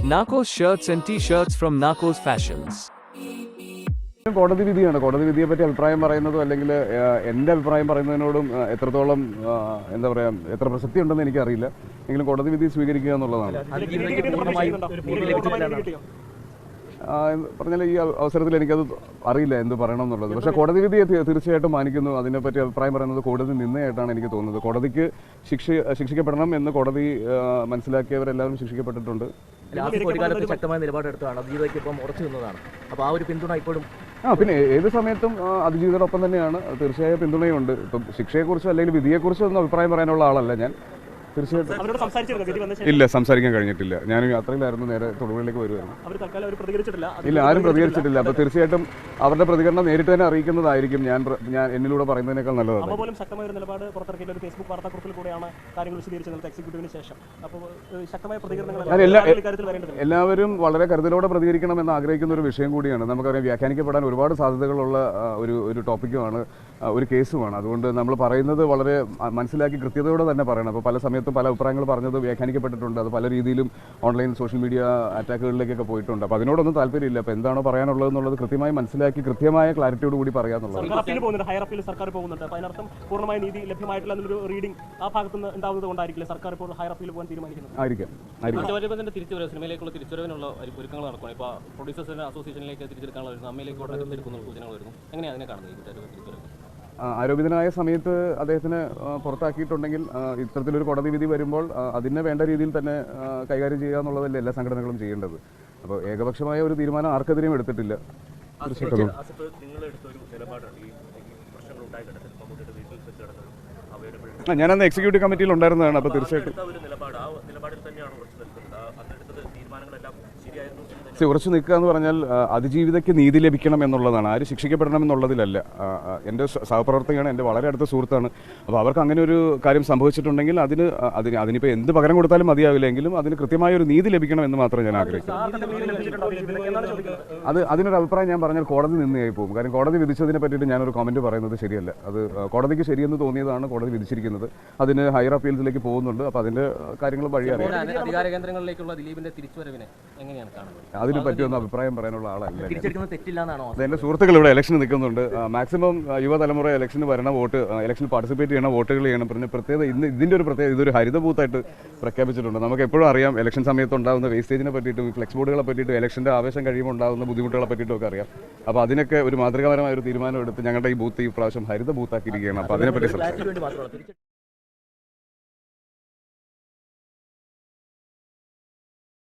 Narcos shirts and t-shirts from Narcos Fashions. കോടതി വിധിയാണ്. കോടതി വിധിയെ പറ്റി അഭിപ്രായം പറയുന്നതും അല്ലെങ്കിൽ എന്റെ അഭിപ്രായം പറയുന്നതിനോടും എത്രത്തോളം എന്താ പറയാ എത്ര പ്രസക്തി ഉണ്ടെന്ന് എനിക്കറിയില്ല. എങ്കിലും കോടതി വിധി സ്വീകരിക്കുക എന്നുള്ളതാണ്. പറഞ്ഞാൽ ഈ അവ- അവസരത്തിൽ എനിക്കത് അറിയില്ല എന്ത് പറയണം എന്നുള്ളത്. പക്ഷേ കോടതി വിധിയെ തീർച്ചയായിട്ടും മാനിക്കുന്നു. അതിനെപ്പറ്റി അഭിപ്രായം പറയുന്നത് കോടതി നിന്നയായിട്ടാണ് എനിക്ക് തോന്നുന്നത്. കോടതിക്ക് ശിക്ഷ ശിക്ഷിക്കപ്പെടണം എന്ന് കോടതി മനസ്സിലാക്കിയവരെല്ലാവരും ശിക്ഷിക്കപ്പെട്ടിട്ടുണ്ട്. ആസിഫ് ഒരു കാലത്ത് ശക്തമായ നിലപാടെടുത്തതാണ്. അതിജീവിതയ്ക്ക് ഇപ്പം ഉറച്ചു നിന്നതാണ്. അപ്പോൾ ആ ഒരു പിന്തുണ ഇപ്പോഴും ആ പിന്നെ ഏത് സമയത്തും ഒപ്പം തന്നെയാണ്. തീർച്ചയായും പിന്തുണയുണ്ട്. ഇപ്പം ശിക്ഷയെക്കുറിച്ചോ അല്ലെങ്കിൽ വിധിയെക്കുറിച്ചോ ഒന്നും അഭിപ്രായം പറയാനുള്ള ആളല്ല ഞാൻ. തീർച്ചയായിട്ടും. ഇല്ല സംസാരിക്കാൻ കഴിഞ്ഞിട്ടില്ല. ഞാൻ യാത്രയിലായിരുന്നു നേരെ തൊടുപുഴയിലേക്ക് വരുമായിരുന്നു പ്രതികരിച്ചിട്ടില്ല. ഇല്ല ആരും പ്രതികരിച്ചിട്ടില്ല. അപ്പോൾ തീർച്ചയായിട്ടും അവരുടെ പ്രതികരണം നേരിട്ട് തന്നെ അറിയിക്കുന്നതായിരിക്കും. ഞാൻ ഞാൻ എന്നിലൂടെ പറയുന്നതിനേക്കാൾ നല്ലതാണ് അമ്മ പോലും ശക്തമായ ഒരു നിലപാട് പുറത്തിറക്കിയ ഒരു ഫേസ്ബുക്ക് വാർത്താക്കുറിപ്പിൽ കൂടെയാണ് കാര്യങ്ങൾ വിശദീകരിച്ചത് എക്സിക്യൂട്ടീവിന് ശേഷം. അപ്പോൾ ശക്തമായ പ്രതികരണങ്ങൾ എല്ലാവരും വളരെ കരുതലോടെ പ്രതികരിക്കണമെന്ന് ആഗ്രഹിക്കുന്ന ഒരു വിഷയം കൂടിയാണ്. നമുക്കറിയാം വ്യാഖ്യാനിക്കപ്പെടാൻ ഒരുപാട് സാധ്യതകളുള്ള ഒരു ഒരു ടോപ്പിക്കുമാണ് ഒരു കേസുമാണ് അതുകൊണ്ട് നമ്മൾ പറയുന്നത് വളരെ മനസ്സിലാക്കി കൃത്യതയോടെ തന്നെ പറയണം. അപ്പോൾ പല സമയത്തും പല അഭിപ്രായങ്ങൾ പറഞ്ഞത് വ്യാഖ്യാനിക്കപ്പെട്ടിട്ടുണ്ട്. അത് പല രീതിയിലും ഓൺലൈൻ സോഷ്യൽ മീഡിയ അറ്റാക്കുകളിലേക്കൊക്കെ പോയിട്ടുണ്ട്. അപ്പോൾ അതിനോടൊന്നും താല്പര്യമില്ല. അപ്പോൾ എന്താണോ പറയാനുള്ളത് എന്നുള്ളത് കൃത്യമായി മനസ്സിലാക്കി കൃത്യമായ ക്ലാരിറ്റിയോട് കൂടി പറയാന്നുള്ളത് ഹയർ അപ്പീൽ സർക്കാർ പോകുന്നുണ്ട്. അപ്പോൾ അതിനർത്ഥം പൂർണമായ നീതി ലഭ്യമായിട്ടില്ല എന്നൊരു റീഡിംഗ് ആ ഭാഗത്ത് നിന്ന് ഉണ്ടാവുന്നത് കൊണ്ടായിരിക്കില്ല സർക്കാർ ഇപ്പോൾ ഹയർ അപ്പീൽ പോകാൻ തീരുമാനിക്കുന്നത്? ആയിരിക്കാം. ആയിരിക്കാം. മറ്റവരുടെ തിരിച്ചുവരവ് സിനിമയിലേക്കുള്ള തിരിച്ചുവരവിനുള്ള ഒരു ഒരുക്കങ്ങൾ നടക്കുകയാണ് ഇപ്പോൾ പ്രൊഡ്യൂസേഴ്സിന്റെ അസോസിയേഷനിലേക്ക് തിരിച്ചെടുക്കാനുള്ള ഒരു അമ്മയിലേക്ക് ഉടനെ എടുക്കുന്ന സൂചനകൾ വരുന്നു എങ്ങനെയാണ് അതിനെ കാണുന്നത് ഈ തിരിച്ചുവരവ് ആ, ആരോപിതനായ സമയത്ത് അദ്ദേഹത്തിന് പുറത്താക്കിയിട്ടുണ്ടെങ്കിൽ ഇത്തരത്തിലൊരു കോടതി വിധി വരുമ്പോൾ അതിന് വേണ്ട രീതിയിൽ തന്നെ കൈകാര്യം ചെയ്യുക എന്നുള്ളതല്ലേ എല്ലാ സംഘടനകളും ചെയ്യേണ്ടത്. അപ്പോൾ ഏകപക്ഷമായ ഒരു തീരുമാനം ആർക്കെതിരെയും എടുത്തിട്ടില്ല. ഞാനന്ന് എക്സിക്യൂട്ടീവ് കമ്മിറ്റിയിൽ ഉണ്ടായിരുന്നതാണ്. അപ്പോൾ തീർച്ചയായിട്ടും നിലപാടിൽ തന്നെയാണ് ഉറച്ചു നിൽക്കുന്നത് തീരുമാനങ്ങളെല്ലാം ശരിയായിരുന്നു സി, ഉറച്ചു നിൽക്കുക എന്ന് പറഞ്ഞാൽ അതിജീവിതയ്ക്ക് നീതി ലഭിക്കണം എന്നുള്ളതാണ്. ആര് ശിക്ഷിക്കപ്പെടണം എന്നുള്ളതിലല്ല എന്റെ സഹപ്രവർത്തകയാണ് എന്റെ വളരെ അടുത്ത സുഹൃത്താണ്. അപ്പോൾ അവർക്ക് അങ്ങനെ ഒരു കാര്യം സംഭവിച്ചിട്ടുണ്ടെങ്കിൽ അതിന് അതിന് അതിനിപ്പോൾ എന്ത് പകരം കൊടുത്താലും മതിയാവില്ലെങ്കിലും അതിന് കൃത്യമായ ഒരു നീതി ലഭിക്കണം എന്ന് മാത്രം ഞാൻ ആഗ്രഹിക്കുന്നു അത് അതിനൊരു അഭിപ്രായം ഞാൻ പറഞ്ഞാൽ കോടതി നിന്നായി പോകും. കാരണം കോടതി വിധിച്ചതിനെ പറ്റിയിട്ട് ഞാനൊരു കമന്റ് പറയുന്നത് ശരിയല്ല. അത് കോടതിക്ക് ശരിയെന്ന് തോന്നിയതാണ് കോടതി വിധിച്ചിരിക്കുന്നത്. അതിന് ഹയർ അപ്പീൽസിലേക്ക് പോകുന്നുണ്ട്. അപ്പോൾ അതിന്റെ കാര്യങ്ങൾ വഴി അറിയാം. പറ്റുമെന്ന് അധികാര കേന്ദ്രങ്ങളിലേക്കുള്ള ദിലീപിന്റെ തിരിച്ചുവരവിനെ എങ്ങനെയാണ് കാണുന്നത്? അതിനെ പറ്റിയൊന്നും അഭിപ്രായം പറയാനുള്ള ആളല്ല. എന്റെ സുഹൃത്തുക്കൾ ഇവിടെ ഇലക്ഷൻ നിൽക്കുന്നുണ്ട്. മാക്സിമം യുവതലമുറ ഇലക്ഷന് വരണ വോട്ട് ഇലക്ഷനിൽ പാർട്ടിസിപ്പേറ്റ് ചെയ്യണ വോട്ടുകൾ ചെയ്യണം. പിന്നെ പ്രത്യേകത ഇന്ന് ഇതിന്റെ ഒരു പ്രത്യേകത ഇതൊരു ഹരിത ബൂത്തായിട്ട് പ്രഖ്യാപിച്ചിട്ടുണ്ട്. നമുക്ക് എപ്പോഴും അറിയാം ഇലക്ഷൻ സമയത്ത് ഉണ്ടാകുന്ന വേസ്റ്റേജിനെ പറ്റിയിട്ടും ഫ്ലെക്സ് ബോർഡുകളെ പറ്റിയിട്ടും ഇലക്ഷന്റെ ആവേശം കഴിയുമ്പോൾ ഉണ്ടാകുന്ന ബുദ്ധിമുട്ടുകളെ പറ്റിയിട്ടും ഒക്കെ അറിയാം. അപ്പോൾ അതിനൊക്കെ ഒരു മാതൃകാപരമായ ഒരു തീരുമാനം എടുത്ത് ഞങ്ങളുടെ ഈ ബൂത്ത് ഈ പ്രാവശ്യം ഹരിത ബൂത്താക്കിയിരിക്കുകയാണ് അപ്പോൾ അതിനെപ്പറ്റി